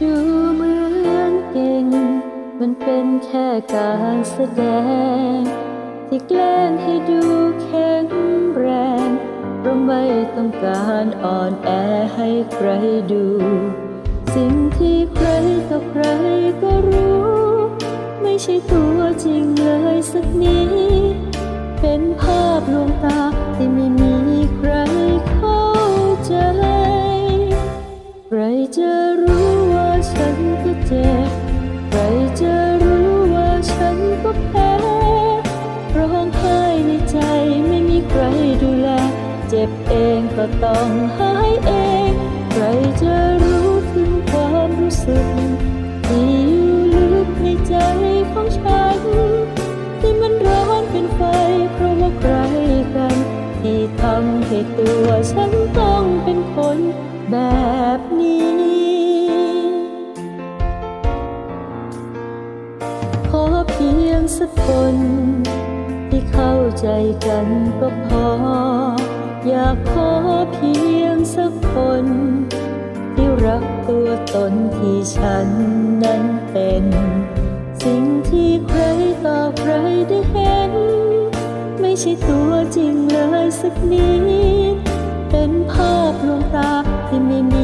ดูเหมือนเก่ง มันเป็นแค่การแสดง ที่แกล้งให้ดูแข็งแรงเพราะไม่ต้องการอ่อนแอให้ใครดู สิ่งที่ใครกับใครก็รู้ ไม่ใช่ตัวจริงเลยสักนิดเป็นภาพลวงตาที่ไม่มี ก็แพ้ร้องไห้ในใจไม่มีใครดูแล เจ็บเองก็ต้องหายเอง ใครจะรู้ถึงความรู้สึกที่อยู่ลึกในใจของฉันที่มันร้อนเป็นไฟเพราะว่าใครกัน ที่ทำให้ตัวฉันต้องเป็นคนแบบ สักคน ที่เข้าใจกันก็พอ อยากขอเพียงสักคน ที่รักตัวตนที่ฉันนั้นเป็น สิ่งที่ใครต่อใครได้เห็น ไม่ใช่ตัวจริงเลยสักนิดเป็นภาพลวงตาที่ไม่มี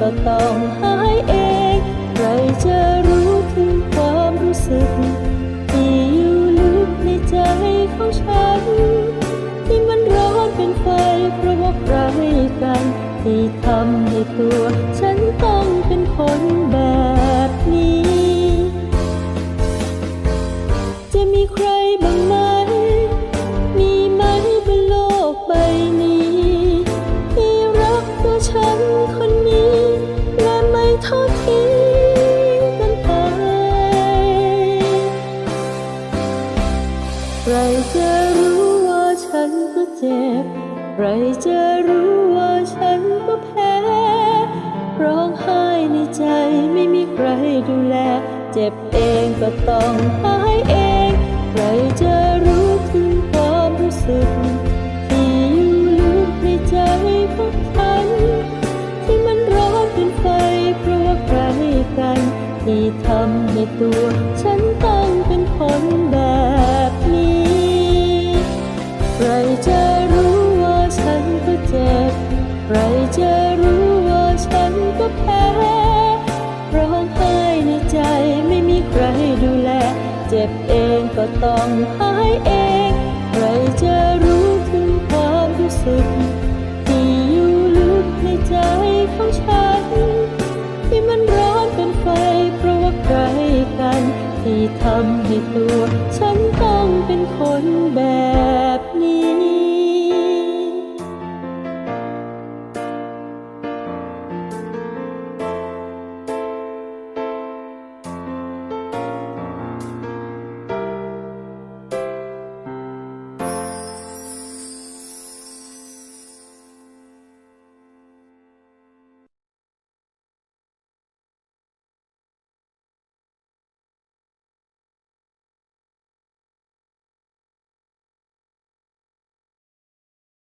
ก็ต้องหายเอง ใครจะรู้ถึงความรู้สึก ที่อยู่ลึกในใจของฉัน ที่มันร้อนเป็นไฟเพราะว่าใครกัน ที่ทำให้ตัวฉัน ใครจะรู้ว่าฉันก็แพ้ ร้องไห้ในใจไม่มีใครดูแล เจ็บเองก็ต้องหายเอง ใครจะรู้ถึงความรู้สึก ที่อยู่ลึกในใจของฉัน ที่มันร้อนเป็นไฟเพราะว่าใครกัน ที่ทำให้ตัวฉันต้อง ก็แพ้ร้องไห้ในใจไม่มีใครดูแล เจ็บเองก็ต้องหายเอง ใครจะรู้ถึงความรู้สึก ที่อยู่ลึกในใจของฉัน ที่มันร้อนเป็นไฟเพราะว่าใครกัน ที่ทำให้ตัว ฉันต้องเป็นคนแบบนี้